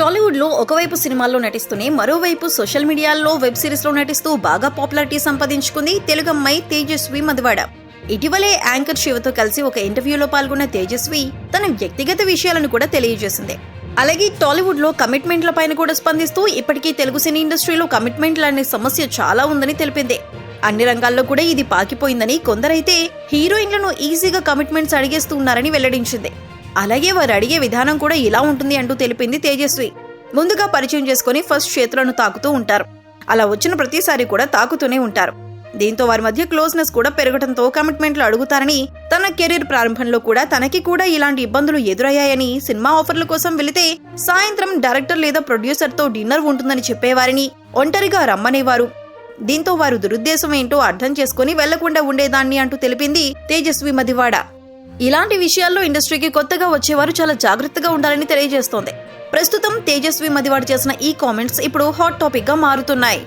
టాలీవుడ్లో ఒకవైపు సినిమాల్లో నటిస్తూనే మరోవైపు సోషల్ మీడియాల్లో వెబ్ సిరీస్లో నటిస్తూ బాగా పాపులారిటీ సంపాదించుకుంది తెలుగమ్మాయి తేజస్వి మధువాడ. ఇటీవలే యాంకర్ శివతో కలిసి ఒక ఇంటర్వ్యూలో పాల్గొన్న తేజస్వి తన వ్యక్తిగత విషయాలను కూడా తెలియజేసింది. అలాగే టాలీవుడ్లో కమిట్మెంట్ల పైన కూడా స్పందిస్తూ ఇప్పటికీ తెలుగు సినీ ఇండస్ట్రీలో కమిట్మెంట్ల అనే సమస్య చాలా ఉందని తెలిపింది. అన్ని రంగాల్లో కూడా ఇది పాకిపోయిందని కొందరైతే హీరోయిన్లను ఈజీగా కమిట్మెంట్స్ అడిగేస్తూ ఉన్నారని వెల్లడించింది. అలాగే వారు అడిగే విధానం కూడా ఇలా ఉంటుంది అంటూ తెలిపింది తేజస్వి. ముందుగా పరిచయం చేసుకుని ఫస్ట్ చేతులను తాకుతూ ఉంటారు. అలా వచ్చిన ప్రతిసారి కూడా తాకుతూనే ఉంటారు. దీంతో వారి మధ్య క్లోజ్నెస్ కూడా పెరగడంతో కమిట్మెంట్లు అడుగుతారని తన కెరీర్ ప్రారంభంలో కూడా తనకి కూడా ఇలాంటి ఇబ్బందులు ఎదురయ్యాయని సినిమా ఆఫర్ల కోసం వెళితే సాయంత్రం డైరెక్టర్ లేదా ప్రొడ్యూసర్తో డిన్నర్ ఉంటుందని చెప్పేవారిని ఒంటరిగా రమ్మనేవారు. దీంతో వారు దురుద్దేశం ఏంటో అర్థం చేసుకుని వెళ్ళకుండా ఉండేదాన్ని అంటూ తెలిపింది తేజస్వి మదివాడ. ఇలాంటి విషయాల్లో ఇండస్ట్రీకి కొత్తగా వచ్చేవారు చాలా జాగ్రత్తగా ఉండాలని తెలియజేస్తోంది. ప్రస్తుతం తేజస్వి మదివాడు చేసిన ఈ కామెంట్స్ ఇప్పుడు హాట్ టాపిక్గా మారుతున్నాయి.